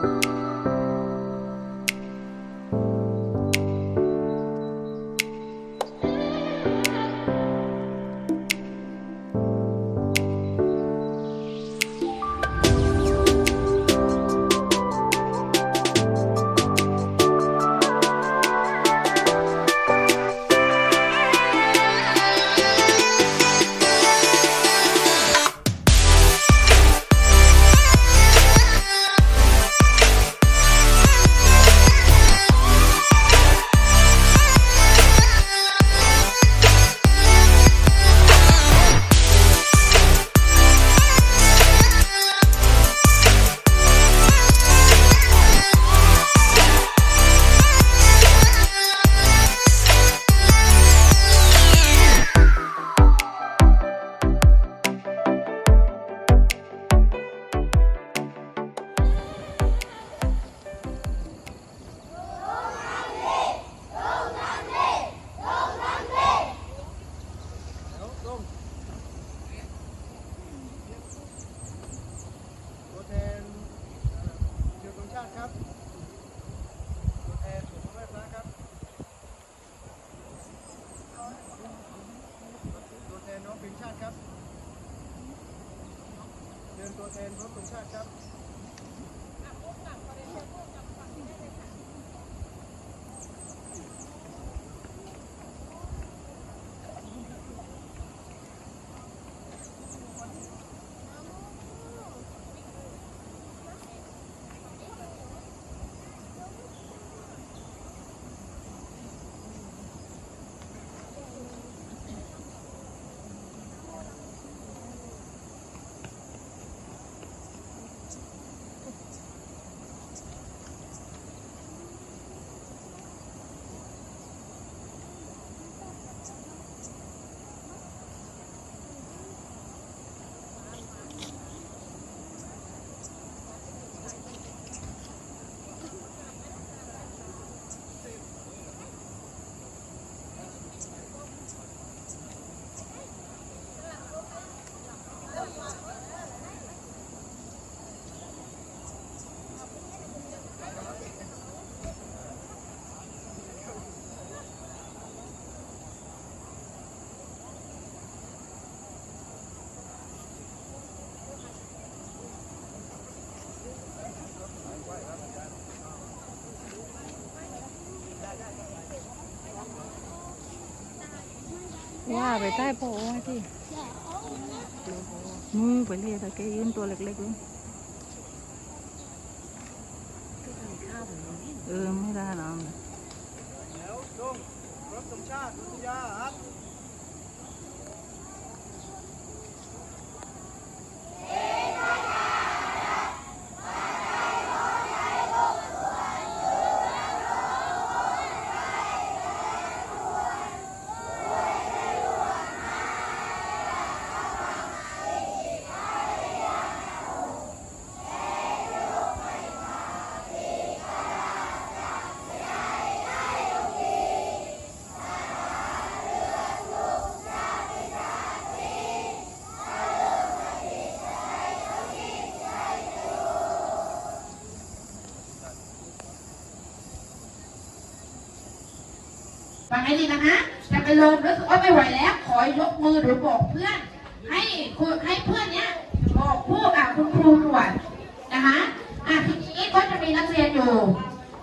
ตัว ตัวแทนรถธงชาติครับ ว่าไปใต้โพไว้ที่มือไปเลยแต่แกยืนตัวเล็กๆเลยเออไม่ได้หรอกแล้วลงรถธงชาติวิทยาครับ ฟังให้ดีนะคะจะไปลงรู้สึกว่าไม่ไหวแล้ว ขอยกมือหรือบอกเพื่อน ให้คุณให้เพื่อนเนี้ยบอกผู้อะคุณครูตรวจนะคะอะทีนี้ก็จะมีนักเรียนอยู่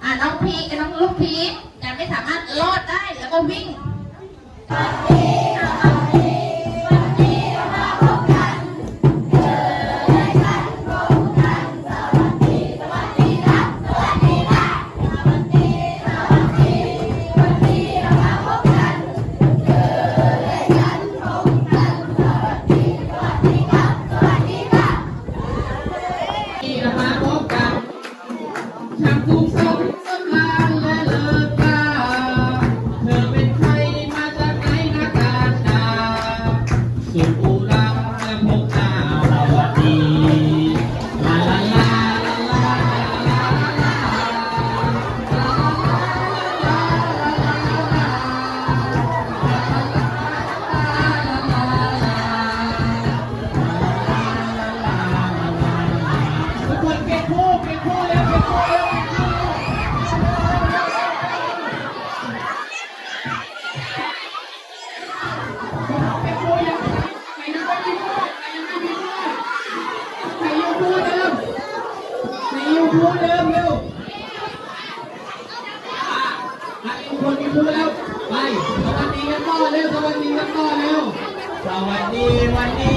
อะน้องพีกับน้องลูกพีชยังไม่สามารถรอดได้แล้วก็วิ่ง วันดีวันดี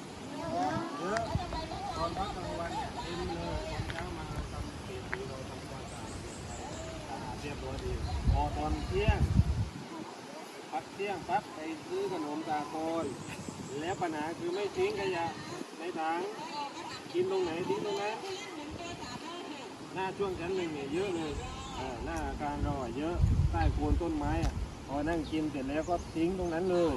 พอตอนเที่ยง พักเที่ยงปั๊บไปซื้อขนมตาโกนแล้วปัญหาคือไม่ทิ้งขยะในถังกินตรงไหนทิ้งตรงนั้นหน้าช่วงชั้นหนึ่งเนี่ยเยอะเลยหน้าการรอเยอะใต้โคนต้นไม้อะพอนั่งกินเสร็จแล้วก็ทิ้งตรงนั้นเลย